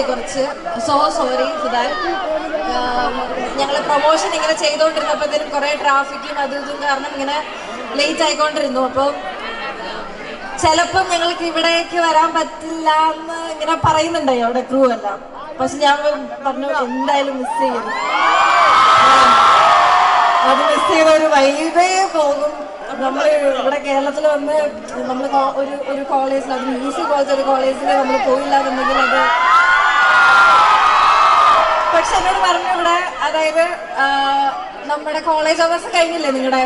ആയി കുറച്ച്. So sorry Sudhan. ഞങ്ങൾ പ്രൊമോഷൻ ഇങ്ങനെ ചെയ്തുകൊണ്ടിരുന്നപ്പോഴത്തേനും കുറേ ട്രാഫിക്കും അതും ഇതും കാരണം ഇങ്ങനെ ലേറ്റ് ആയിക്കൊണ്ടിരുന്നു. അപ്പോൾ ചിലപ്പം ഞങ്ങൾക്ക് ഇവിടേക്ക് വരാൻ പറ്റില്ല എന്ന് ഇങ്ങനെ പറയുന്നുണ്ടായി അവിടെ ക്രൂ എല്ലാം. പക്ഷെ ഞാൻ പറഞ്ഞു എന്തായാലും മിസ് ചെയ്യും അത് മിസ് ചെയ്ത ഒരു വൈബേ പോകും. നമ്മൾ ഇവിടെ കേരളത്തിൽ വന്ന് നമ്മൾ ഒരു ഒരു കോളേജിൽ അത് മ്യൂസിക് കോളേജ് ഒരു കോളേജിൽ നമ്മൾ പോയില്ല എന്നുണ്ടെങ്കിൽ അത് പക്ഷെ എന്നോട് പറഞ്ഞു ഇവിടെ അതായത് നമ്മുടെ കോളേജ് അവേഴ്സ് കഴിഞ്ഞില്ലേ നിങ്ങളുടെ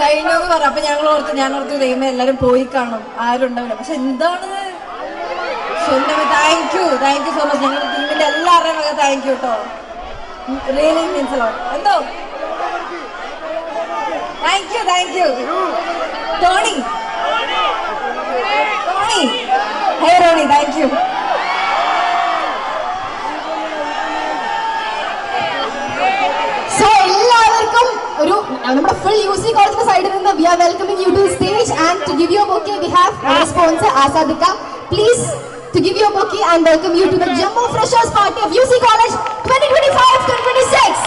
കഴിഞ്ഞു പറ അപ്പൊ ഞങ്ങൾ ഓർത്ത് ഞാൻ ഓർത്ത് ദൈവം എല്ലാരും പോയി കാണും. ആരും ഉണ്ടാവില്ല പക്ഷെ എന്താണ്? Thank you thank you so much ഞങ്ങൾ ടീമിന്റെ എല്ലാവരുടെയും വക താങ്ക് യു കേട്ടോ റിയലി മീൻസ് എന്തോ? Thank you thank you Tony Tony hey Roni thank you നമ്മുടെ ഫുൾ യു സി കോളേജിന്റെ സൈഡിൽ നിന്ന് we are welcoming you to stage and to give you bouquet we have our sponsor ആസാദിക്ക please to give you a bouquet and welcome you to the Jumbo Freshers Party of UC College 2025-2026.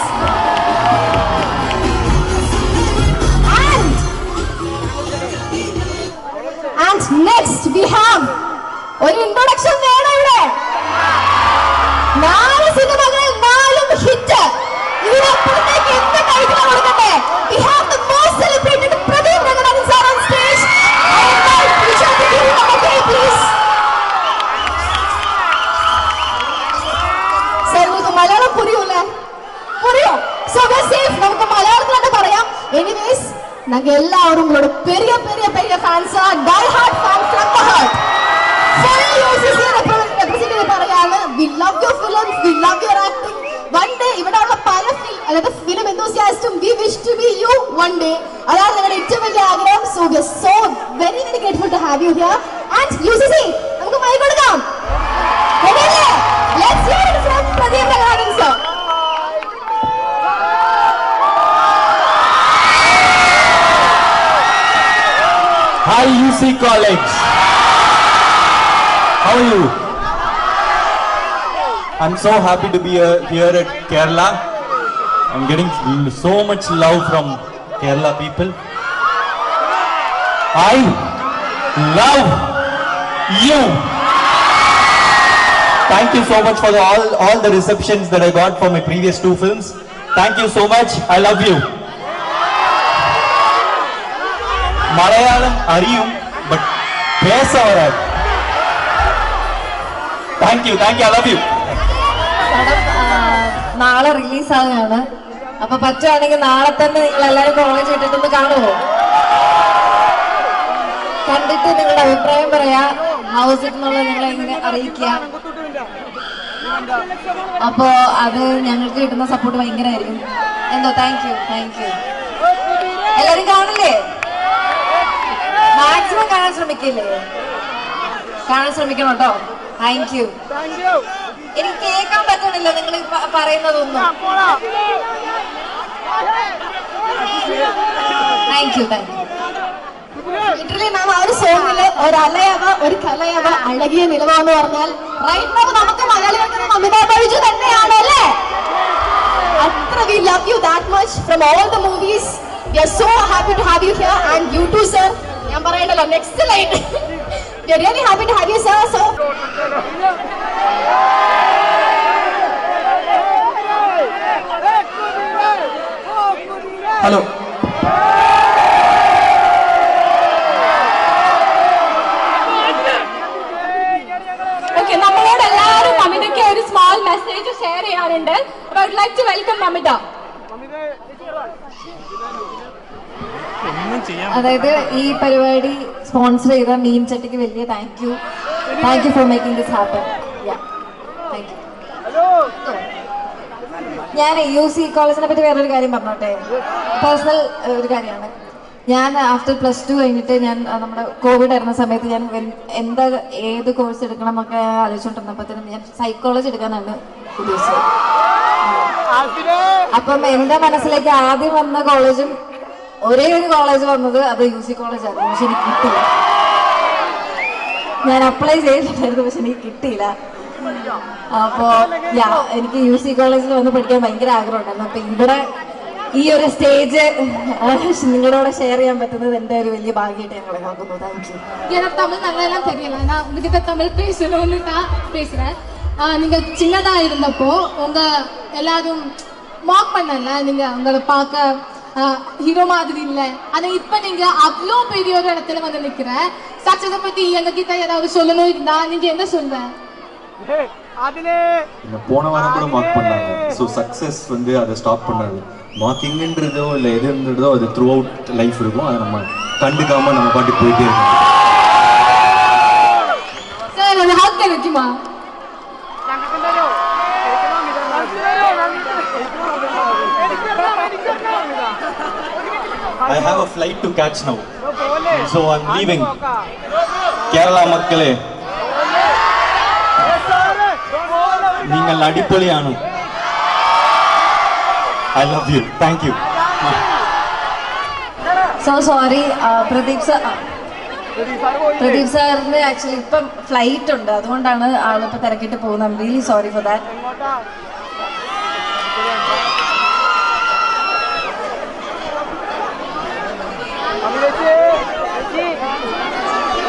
And and next we have ഒരു introduction വേണം நாங்க எல்லாரும் உங்களோட பெரிய பெரிய பெரிய fans die hard fan from the heart full UCC represent പറയാണ് we love your films we love your acting one day ഇവിടെ ഉള്ള പല ഫിലിം അതായത് film എന്തോസിയാസ്റ്റും we wish to be you one day അതാണ് ഞങ്ങളുടെ ഏറ്റവും വലിയ ആഗ്രഹം so we so very very grateful to have you here and UCC നമുക്ക് Hi UC College. How are you? I'm so happy to be here, at Kerala. I'm getting so much love from Kerala people. I love you. Thank you so much for the, all, all the receptions that I got for my previous two films. Thank you so much. I love you. Malayalam അറിയും but പേസ വരാൻ thank you thank you I love you നാളെ release ആകുകയാണ് അപ്പൊ പറ്റുവാണെങ്കിൽ നാളെ തന്നെ നിങ്ങൾ എല്ലാവരും കോളേജ് ഇട്ടിട്ടൊന്ന് കാണുമോ കണ്ടിട്ട് നിങ്ങളുടെ അഭിപ്രായം പറയാ. ഹൗസ് എന്നുള്ളത് ഞങ്ങളെ എങ്ങനെ അറിയിക്കുക. അപ്പോ അത് ഞങ്ങൾക്ക് കിട്ടുന്ന സപ്പോർട്ട് ഭയങ്കരമായിരിക്കും. എന്തോ താങ്ക് യു താങ്ക് യു എല്ലാരും കാണില്ലേ മാക്സിമം കാണാൻ ശ്രമിക്കില്ലേ? കാണാൻ ശ്രമിക്കണം കേട്ടോ താങ്ക് യു എനിക്ക് കേൾക്കാൻ പറ്റണില്ല നിങ്ങൾ പറയുന്നതൊന്നും. Thank you thank you literally നാം ആ ഒരു സോങ്ങിൽ ഒരു അലയവ ഒരു കലയവ അഴകിയ നിലവാന്ന് പറഞ്ഞാൽ റൈറ്റ് നോ നമുക്ക് മലയാളികൾക്ക് അമിത ബൈജു തന്നെയാണ് അല്ലേ? അത്ര we love you that much from all the movies we are so happy to have you here and you too sir ഞാൻ പറയണ്ടല്ലോ next are really happy to have you sir so hello okay നമ്മളോട് എല്ലാവരും മമിതയ്ക്ക് ഒരു small message share ചെയ്യാനുണ്ട്. അപ്പൊ I like to welcome Mamitha. അതായത് ഈ പരിപാടി സ്പോൺസർ ചെയ്ത മീൻ ചട്ടിക്ക് വലിയ thank you thank you for making this happen thank you ഞാൻ യു സി കോളേജിനെ പറ്റി വേറൊരു കാര്യം പറഞ്ഞോട്ടെ? പേഴ്സണൽ ഒരു കാര്യമാണ്. ഞാൻ ആഫ്റ്റർ പ്ലസ് ടു കഴിഞ്ഞിട്ട് ഞാൻ നമ്മുടെ കോവിഡ് ആയിരുന്ന സമയത്ത് ഞാൻ എന്താ ഏത് കോഴ്സ് എടുക്കണം എന്നൊക്കെ ആലോചിച്ചുകൊണ്ടിരുന്നപ്പോഴത്തേനും ഞാൻ സൈക്കോളജി എടുക്കാനാണ് ഉദ്ദേശിച്ചത്. അപ്പം എന്റെ മനസ്സിലേക്ക് ആദ്യം വന്ന കോളേജും ഒരേ ഒരു കോളേജ് വന്നത് അത് യു സി കോളേജ് ആയിരുന്നു പക്ഷെ എനിക്ക് കിട്ടില്ല ഞാൻ അപ്ലൈ ചെയ്തിട്ടുണ്ടായിരുന്നു പക്ഷെ എനിക്ക് കിട്ടിയില്ല അപ്പോൾ യാ എനിക്ക് യു സി കോളേജിൽ വന്ന് പഠിക്കാൻ ഭയങ്കര ആഗ്രഹമുണ്ടായിരുന്നു അപ്പോൾ ഇവിടെ ഈ ഒരു സ്റ്റേജ് നിങ്ങളോട് ഷെയർ ചെയ്യാൻ പറ്റുന്നത് എൻ്റെ ഒരു വലിയ ഭാഗ്യമായിട്ട് ഞാൻ കണക്കാക്കുന്നു താങ്ക് യു எனக்கு தமிழ் நல்லா தெரியல நான் உங்ககிட்ட தமிழ் பேசணும்னு தான் பேசுறேன் ஆஹ் நீங்க சின்னதா இருந்தப்போ உங்க எல்லாரும் மாக் பண்ணல நீங்க உங்களை பார்க்க ஹீரோ மாதிரி இல்ல. ஆனா இப்ப நீங்க அவ்வளோ பெரிய ஒரு இடத்துல வந்து நிக்கிற. சக்சஸ பத்தி எங்க கிட்ட ஏதாவது சொல்லணும் இருந்தா நீங்க என்ன சொல்ற போன வாரம் கூட மார்க் பண்ணாங்க. ஸோ சக்ஸஸ் வந்து அதை ஸ்டாப் பண்ணாது மார்க்கிங்ன்றதோ இல்லை எது இருந்ததோ அது த்ரூ அவுட் லைஃப் இருக்கும். அதை நம்ம கண்டுக்காம நம்ம பாட்டுக்கு போயிட்டே இருக்கணும். சார் ஒரு ஹக் கிடைக்குமா I have a flight to catch now. So I'm leaving. Kerala മക്കളെ. നിങ്ങൾ അടിപൊളിയാണ്. I love you thank you so sorry Pradeep sir Pradeep സാറിന് ആക്ച്വലി ഇപ്പം ഫ്ലൈറ്റ് ഉണ്ട്. അതുകൊണ്ടാണ് ആളിപ്പോൾ തിരക്കിട്ട് പോകുന്നത്. I'm really sorry for that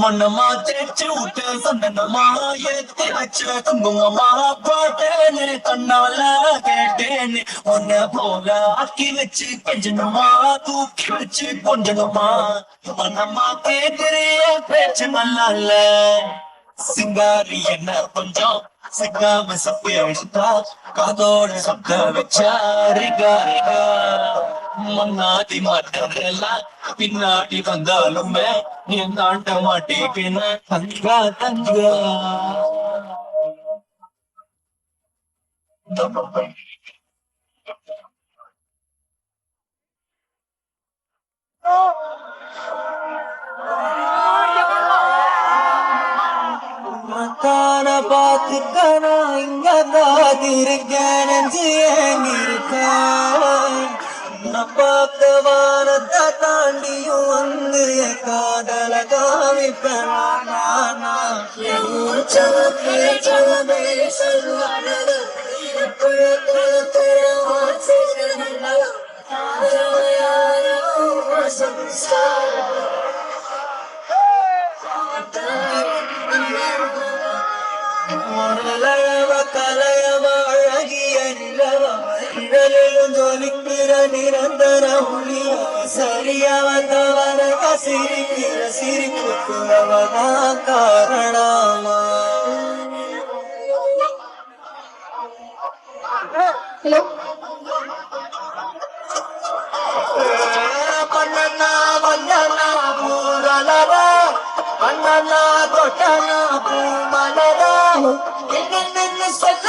மன்னமா தேச்சு விட்டு சந்தனமா ஏத்தி வச்ச குங்குமமா பாட்டேன்னு கண்ணால கேட்டேன்னு உன்ன போல ஆக்கி வச்சு கொஞ்சணுமா தூக்கி வச்சு கொஞ்சணுமா மன்னமா கேக்குறிய பேச்சு நல்லா இல்ல சிங்காரி என்ன கொஞ்சம் சிக்காம சப்பி அடித்தா காதோட சொக்க வச்சா ரிகா ரிகா முன்னாடி மாட்டதெல்லாம் பின்னாடி வந்தாலுமே நீ தாண்ட மாட்டேன்னு தங்கா தங்கா மத்தான பாத்துக்கனா இங்க காதிருக்கேன் நெஞ்சு ஏங்கிருக்கேன் நான் பார்த்த வானத்தை தாண்டியும் வந்து என் காதல காமிப்பேன் நானா நிரந்தர ஒளிவ சரியவ தவற சிரிக்கிற சிரிப்புக்கு அவதான் காரணமா ஹலோ பண்ணனா வந்தனா பூரலர பண்ணனா தொட்டனா பூமலர என்னென்னு சொல்ல என்ன கொள்ள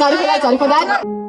Sorry for that, sorry for that.